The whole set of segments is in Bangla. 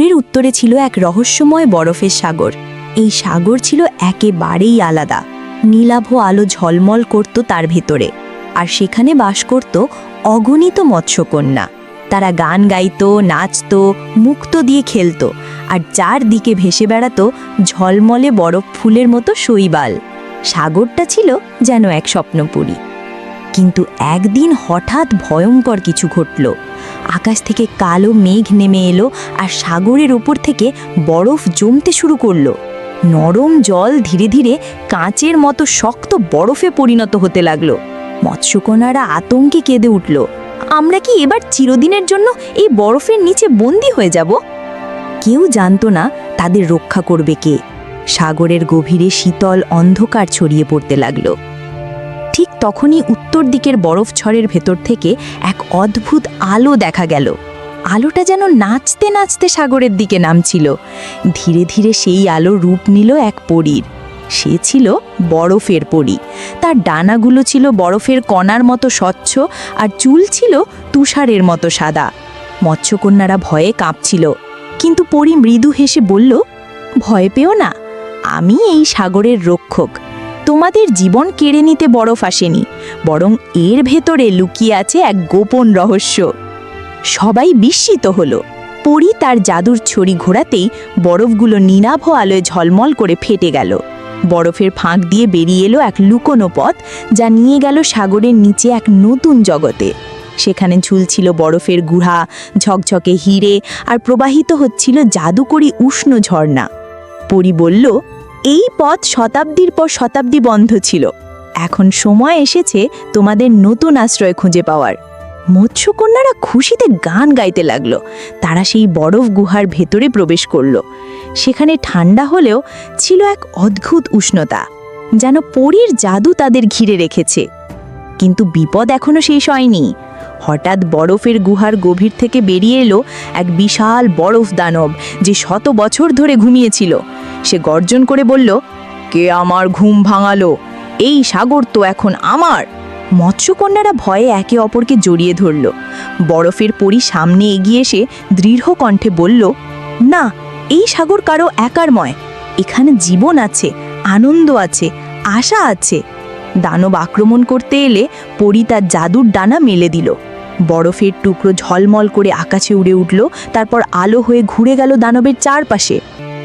সাগরের উত্তরে ছিল এক রহস্যময় বরফের সাগর। এই সাগর ছিল একেবারেই আলাদা। নীলাভ আলো ঝলমল করত তার ভেতরে। আর সেখানে বাস করত অগণিত মৎস্যকন্যা। তারা গান গাইত, নাচতো, মুক্ত দিয়ে খেলতো। আর চারদিকে ভেসে বেড়াতো ঝলমলে বরফ ফুলের মতো শৈবাল। সাগরটা ছিল যেন এক স্বপ্নপুরী। কিন্তু একদিন হঠাৎ ভয়ঙ্কর কিছু ঘটল। আকাশ থেকে কালো মেঘ নেমে এলো আর সাগরের উপর থেকে বরফ জমতে শুরু করল। নরম জল ধীরে ধীরে কাঁচের মতো শক্ত বরফে পরিণত হতে লাগল। মৎস্যকন্যারা আতঙ্কে কেঁদে উঠল, আমরা কি এবার চিরদিনের জন্য এই বরফের নিচে বন্দি হয়ে যাব? কেউ জানতো না তাদের রক্ষা করবে কে। সাগরের গভীরে শীতল অন্ধকার ছড়িয়ে পড়তে লাগল। ঠিক তখনই উত্তর দিকের বরফ ছড়ের ভেতর থেকে এক অদ্ভুত আলো দেখা গেল। আলোটা যেন নাচতে নাচতে সাগরের দিকে নামছিল। ধীরে ধীরে সেই আলো রূপ নিল এক পরীর। সে ছিল বরফের পরী। তার ডানাগুলো ছিল বরফের কণার মতো স্বচ্ছ আর চুল ছিল তুষারের মতো সাদা। মৎস্যকন্যারা ভয়ে কাঁপছিল। কিন্তু পরী মৃদু হেসে বলল, ভয় পেও না, আমি এই সাগরের রক্ষক। তোমাদের জীবন কেড়ে নিতে বরফ আসেনি, বরং এর ভেতরে লুকিয়ে আছে এক গোপন রহস্য। সবাই বিস্মিত হলো। পরি তার জাদুর ছড়ি ঘোরাতেই বরফগুলো নীলাভ আলোয় ঝলমল করে ফেটে গেল। বরফের ফাঁক দিয়ে বেরিয়ে এলো এক লুকোনো পথ যা নিয়ে গেল সাগরের নিচে এক নতুন জগতে। সেখানে ঝুলছিল বরফের গুহা, ঝকঝকে হিরে আর প্রবাহিত হচ্ছিল জাদুকরি উষ্ণ ঝর্ণা। পরি বলল এই পথ শতাব্দীর পর শতাব্দী বন্ধ ছিল। এখন সময় এসেছে তোমাদের নতুন আশ্রয় খুঁজে পাওয়ার। মৎস্যকন্যারা খুশিতে গান গাইতে লাগল। তারা সেই বরফ গুহার ভেতরে প্রবেশ করল। সেখানে ঠান্ডা হলেও ছিল এক অদ্ভুত উষ্ণতা, যেন পরীর জাদু তাদের ঘিরে রেখেছে। কিন্তু বিপদ এখনও শেষ হয়নি। হঠাৎ বরফের গুহার গভীর থেকে বেরিয়ে এলো এক বিশাল বরফ দানব, যে শত বছর ধরে ঘুমিয়েছিল। সে গর্জন করে বলল, কে আমার ঘুম ভাঙালো? এই সাগর তো এখন আমার। মৎস্যকন্যারা ভয়ে একে অপরকে জড়িয়ে ধরল। বরফের পরি সামনে এগিয়ে এসে দৃঢ় কণ্ঠে বলল, না, এই সাগর কারও একারময়। এখানে জীবন আছে, আনন্দ আছে, আশা আছে। দানব আক্রমণ করতে এলে পরি তার জাদুর ডানা মেলে দিল। বরফের টুকরো ঝলমল করে আকাশে উড়ে উঠল, তারপর আলো হয়ে ঘুরে গেল দানবের চারপাশে।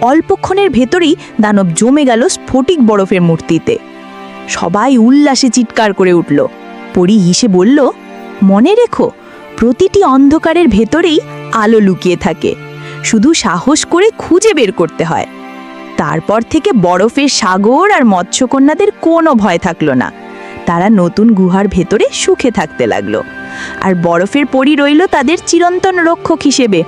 অল্পক্ষণের ভেতরেই দানব জমে গেল স্ফটিক বরফের মূর্তিতে। সবাই উল্লাসে চিৎকার করে উঠল। পরি হিসে বলল, মনে রেখো, প্রতিটি অন্ধকারের ভেতরেই আলো লুকিয়ে থাকে। শুধু সাহস করে খুঁজে বের করতে হয়। তারপর থেকে বরফের সাগর আর মৎস্যকন্যাদের কোনো ভয় থাকল না। তারা নতুন গুহার ভেতরে সুখে থাকতে লাগল। আর বরফের পরি রইল তাদের চিরন্তন রক্ষক হিসেবে।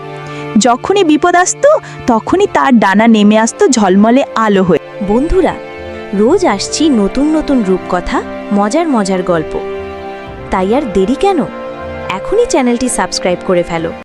যখনই বিপদ আসত, তখনই তার ডানা নেমে আসতো ঝলমলে আলো হয়ে। বন্ধুরা, রোজ আসছি নতুন নতুন রূপকথা, মজার মজার গল্প। তাই আর দেরি কেন? এখনই চ্যানেলটি সাবস্ক্রাইব করে ফেলো।